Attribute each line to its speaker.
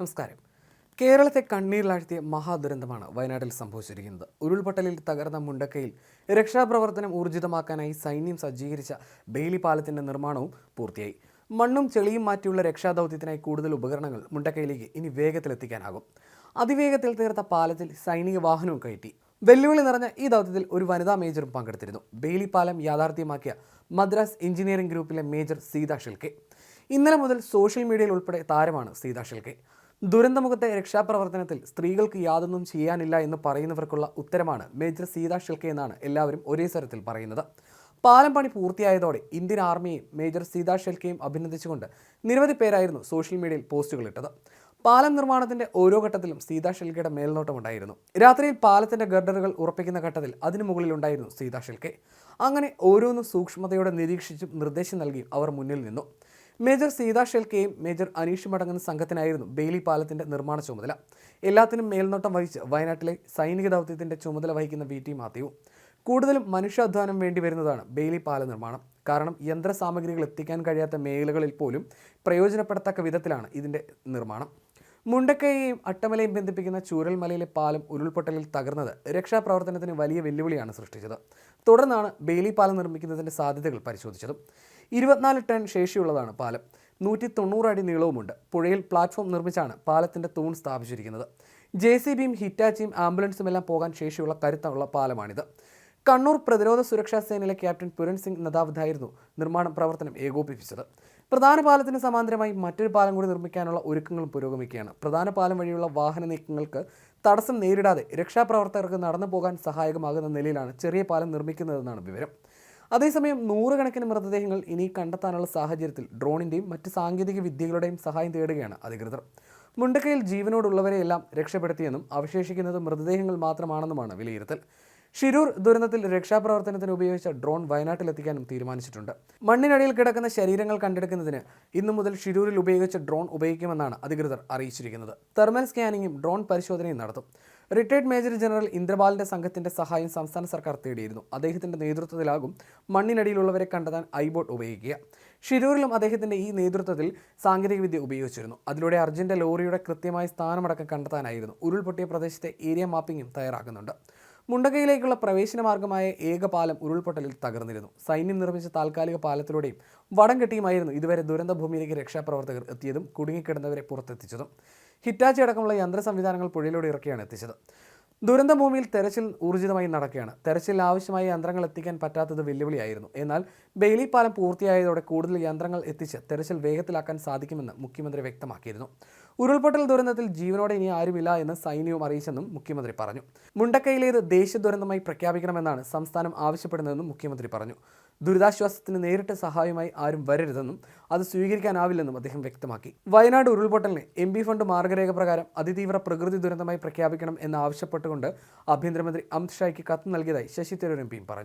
Speaker 1: നമസ്കാരം. കേരളത്തെ കണ്ണീരിലാഴ്ത്തിയ മഹാദുരന്തമാണ് വയനാട്ടിൽ സംഭവിച്ചിരിക്കുന്നത്. ഉരുൾപൊട്ടലിൽ തകർന്ന മുണ്ടക്കയിൽ രക്ഷാപ്രവർത്തനം ഊർജിതമാക്കാനായി സൈന്യം സജ്ജീകരിച്ച ബെയിലി പാലത്തിന്റെ നിർമ്മാണവും പൂർത്തിയായി. മണ്ണും ചെളിയും മാറ്റിയുള്ള രക്ഷാദൗത്യത്തിനായി കൂടുതൽ ഉപകരണങ്ങൾ മുണ്ടക്കയിലേക്ക് ഇനി വേഗത്തിലെത്തിക്കാനാകും. അതിവേഗത്തിൽ തീർത്ത പാലത്തിൽ സൈനിക വാഹനവും കയറ്റി. വെല്ലുവിളി നിറഞ്ഞ ഈ ദൗത്യത്തിൽ ഒരു വനിതാ മേജറും പങ്കെടുത്തിരുന്നു. ബെയിലി പാലം യാഥാർത്ഥ്യമാക്കിയ മദ്രാസ് എഞ്ചിനീയറിംഗ് ഗ്രൂപ്പിലെ മേജർ സീതാ ഷിൽക്കെ. ഇന്നലെ മുതൽ സോഷ്യൽ മീഡിയയിൽ ഉൾപ്പെടെ താരമാണ് സീതാ ഷിൽക്കെ. ദുരന്തമുഖത്തെ രക്ഷാപ്രവർത്തനത്തിൽ സ്ത്രീകൾക്ക് യാതൊന്നും ചെയ്യാനില്ല എന്ന് പറയുന്നവർക്കുള്ള ഉത്തരമാണ് മേജർ സീതാ ഷിൽക്കെ എന്നാണ് എല്ലാവരും ഒരേ സ്വരത്തിൽ പറയുന്നത്. പാലം പണി പൂർത്തിയായതോടെ ഇന്ത്യൻ ആർമിയെയും മേജർ സീതാ ഷെൽക്കെയും അഭിനന്ദിച്ചുകൊണ്ട് നിരവധി പേരായിരുന്നു സോഷ്യൽ മീഡിയയിൽ പോസ്റ്റുകൾ ഇട്ടത്. പാലം നിർമ്മാണത്തിന്റെ ഓരോ ഘട്ടത്തിലും സീതാ ഷെൽക്കയുടെ മേൽനോട്ടമുണ്ടായിരുന്നു രാത്രിയിൽ പാലത്തിന്റെ ഗർഡറുകൾ ഉറപ്പിക്കുന്ന ഘട്ടത്തിൽ അതിനു മുകളിലുണ്ടായിരുന്നു സീതാ ഷെൽക്കെ. അങ്ങനെ ഓരോന്നും സൂക്ഷ്മതയോടെ നിരീക്ഷിച്ചും നിർദ്ദേശം നൽകിയും അവർ മുന്നിൽ നിന്നു. മേജർ സീതാ ഷെൽക്കെയും മേജർ അനീഷും അടങ്ങുന്ന സംഘത്തിനായിരുന്നു ബെയിലി പാലത്തിന്റെ നിർമ്മാണ ചുമതല. എല്ലാത്തിനും മേൽനോട്ടം വഹിച്ച് വയനാട്ടിലെ സൈനിക ദൗത്യത്തിന്റെ ചുമതല വഹിക്കുന്ന വി. ടി. മാത്യു. കൂടുതലും മനുഷ്യാധ്വാനം വേണ്ടി വരുന്നതാണ് ബെയിലി പാല നിർമ്മാണം. കാരണം യന്ത്ര സാമഗ്രികൾ എത്തിക്കാൻ കഴിയാത്ത മേഖലകളിൽ പോലും പ്രയോജനപ്പെടത്തക്ക വിധത്തിലാണ് ഇതിന്റെ നിർമ്മാണം. മുണ്ടക്കയെയും അട്ടമലയും ബന്ധിപ്പിക്കുന്ന ചൂരൽമലയിലെ പാലം ഉരുൾപൊട്ടലിൽ തകർന്നത് രക്ഷാപ്രവർത്തനത്തിന് വലിയ വെല്ലുവിളിയാണ് സൃഷ്ടിച്ചത്. തുടർന്നാണ് ബെയിലി പാലം നിർമ്മിക്കുന്നതിന്റെ സാധ്യതകൾ പരിശോധിച്ചതും. ഇരുപത്തിനാല് ടൺ ശേഷിയുള്ളതാണ് പാലം. നൂറ്റി തൊണ്ണൂറ് അടി നീളവുമുണ്ട്. പുഴയിൽ പ്ലാറ്റ്ഫോം നിർമ്മിച്ചാണ് പാലത്തിന്റെ തൂൺ സ്ഥാപിച്ചിരിക്കുന്നത്. ജെ സി ബിയും ഹിറ്റാച്ചിയും ആംബുലൻസും എല്ലാം പോകാൻ ശേഷിയുള്ള കരുത്തുള്ള പാലമാണിത്. കണ്ണൂർ പ്രതിരോധ സുരക്ഷാ സേനയിലെ ക്യാപ്റ്റൻ പുരൺ സിംഗ് നദാവധായിരുന്നു നിർമ്മാണ പ്രവർത്തനം ഏകോപിപ്പിച്ചത്. പ്രധാന പാലത്തിന് സമാന്തരമായി മറ്റൊരു പാലം കൂടി നിർമ്മിക്കാനുള്ള ഒരുക്കങ്ങളും പുരോഗമിക്കുകയാണ്. പ്രധാന പാലം വഴിയുള്ള വാഹന നീക്കങ്ങൾക്ക് തടസ്സം നേരിടാതെ രക്ഷാപ്രവർത്തകർക്ക് നടന്നു പോകാൻ സഹായകമാകുന്ന നിലയിലാണ് ചെറിയ പാലം നിർമ്മിക്കുന്നതെന്നാണ് വിവരം. അതേസമയം നൂറുകണക്കിന് മൃതദേഹങ്ങൾ ഇനി കണ്ടെത്താനുള്ള സാഹചര്യത്തിൽ ഡ്രോണിന്റെയും മറ്റ് സാങ്കേതിക വിദ്യകളുടെയും സഹായം തേടുകയാണ് അധികൃതർ. മുണ്ടക്കയിൽ ജീവനോടുള്ളവരെയെല്ലാം രക്ഷപ്പെടുത്തിയെന്നും അവശേഷിക്കുന്നത് മൃതദേഹങ്ങൾ മാത്രമാണെന്നുമാണ് വിലയിരുത്തൽ. ഷിരൂർ ദുരന്തത്തിൽ രക്ഷാപ്രവർത്തനത്തിന് ഉപയോഗിച്ച ഡ്രോൺ വയനാട്ടിലെത്തിക്കാനും തീരുമാനിച്ചിട്ടുണ്ട്. മണ്ണിനടിയിൽ കിടക്കുന്ന ശരീരങ്ങൾ കണ്ടെടുക്കുന്നതിന് ഇന്നു മുതൽ ഷിരൂരിൽ ഉപയോഗിച്ച ഡ്രോൺ ഉപയോഗിക്കുമെന്നാണ് അധികൃതർ അറിയിച്ചിരിക്കുന്നത്. തെർമൽ സ്കാനിങ്ങും ഡ്രോൺ പരിശോധനയും നടത്തും. റിട്ടയർഡ് മേജർ ജനറൽ ഇന്ദ്രപാലിന്റെ സംഘത്തിന്റെ സഹായം സംസ്ഥാന സർക്കാർ തേടിയിരുന്നു. അദ്ദേഹത്തിന്റെ നേതൃത്വത്തിലാകും മണ്ണിനടിയിലുള്ളവരെ കണ്ടെത്താൻ ഐബോട്ട് ഉപയോഗിക്കുക. ഷിരൂരിലും അദ്ദേഹത്തിന്റെ ഈ നേതൃത്വത്തിൽ സാങ്കേതികവിദ്യ ഉപയോഗിച്ചിരുന്നു. അതിലൂടെ അർജന്റ് ലോറിയുടെ കൃത്യമായ സ്ഥാനമടക്കം കണ്ടെത്താനായിരുന്നു. ഉരുൾപൊട്ടിയ പ്രദേശത്തെ ഏരിയ മാപ്പിംഗും തയ്യാറാക്കുന്നുണ്ട്. മുണ്ടകയിലേക്കുള്ള പ്രവേശന മാർഗമായ ഏക പാലം ഉരുൾപൊട്ടലിൽ തകർന്നിരുന്നു. സൈന്യം നിർമ്മിച്ച താൽക്കാലിക പാലത്തിലൂടെയും വടം കെട്ടിയുമായിരുന്നു ഇതുവരെ ദുരന്ത ഭൂമിയിലേക്ക് രക്ഷാപ്രവർത്തകർ എത്തിയതും കുടുങ്ങിക്കിടന്നവരെ പുറത്തെത്തിച്ചതും. ഹിറ്റാച്ചി അടക്കമുള്ള യന്ത്ര സംവിധാനങ്ങൾ പുഴയിലൂടെ ഇറക്കിയാണ് എത്തിച്ചത്. ദുരന്ത ഭൂമിയിൽ തെരച്ചിൽ ഊർജിതമായി നടക്കുകയാണ്. തെരച്ചിൽ ആവശ്യമായ യന്ത്രങ്ങൾ എത്തിക്കാൻ പറ്റാത്തത് വെല്ലുവിളിയായിരുന്നു. എന്നാൽ ബെയിലി പാലം പൂർത്തിയായതോടെ കൂടുതൽ യന്ത്രങ്ങൾ എത്തിച്ച് തെരച്ചിൽ വേഗത്തിലാക്കാൻ സാധിക്കുമെന്ന് മുഖ്യമന്ത്രി വ്യക്തമാക്കിയിരുന്നു. ഉരുൾപൊട്ടൽ ദുരന്തത്തിൽ ജീവനോടെ ഇനി ആരുമില്ല എന്ന് സൈന്യവും അറിയിച്ചെന്നും മുഖ്യമന്ത്രി പറഞ്ഞു. മുണ്ടക്കയിലേത് ദേശീയ ദുരന്തമായി പ്രഖ്യാപിക്കണമെന്നാണ് സംസ്ഥാനം ആവശ്യപ്പെടുന്നതെന്നും മുഖ്യമന്ത്രി പറഞ്ഞു. ദുരിതാശ്വാസത്തിന് നേരിട്ട് സഹായമായി ആരും വരരുതെന്നും അത് സ്വീകരിക്കാനാവില്ലെന്നും അദ്ദേഹം വ്യക്തമാക്കി. വയനാട് ഉരുൾപൊട്ടലിനെ എം പി ഫണ്ട് മാർഗരേഖ പ്രകാരം അതിതീവ്ര പ്രകൃതി ദുരന്തമായി പ്രഖ്യാപിക്കണം എന്ന് ആവശ്യപ്പെട്ടുകൊണ്ട് ആഭ്യന്തരമന്ത്രി അമിത് ഷായ്ക്ക് കത്ത് നൽകിയതായി ശശി തരൂർ എം പിയും പറഞ്ഞു.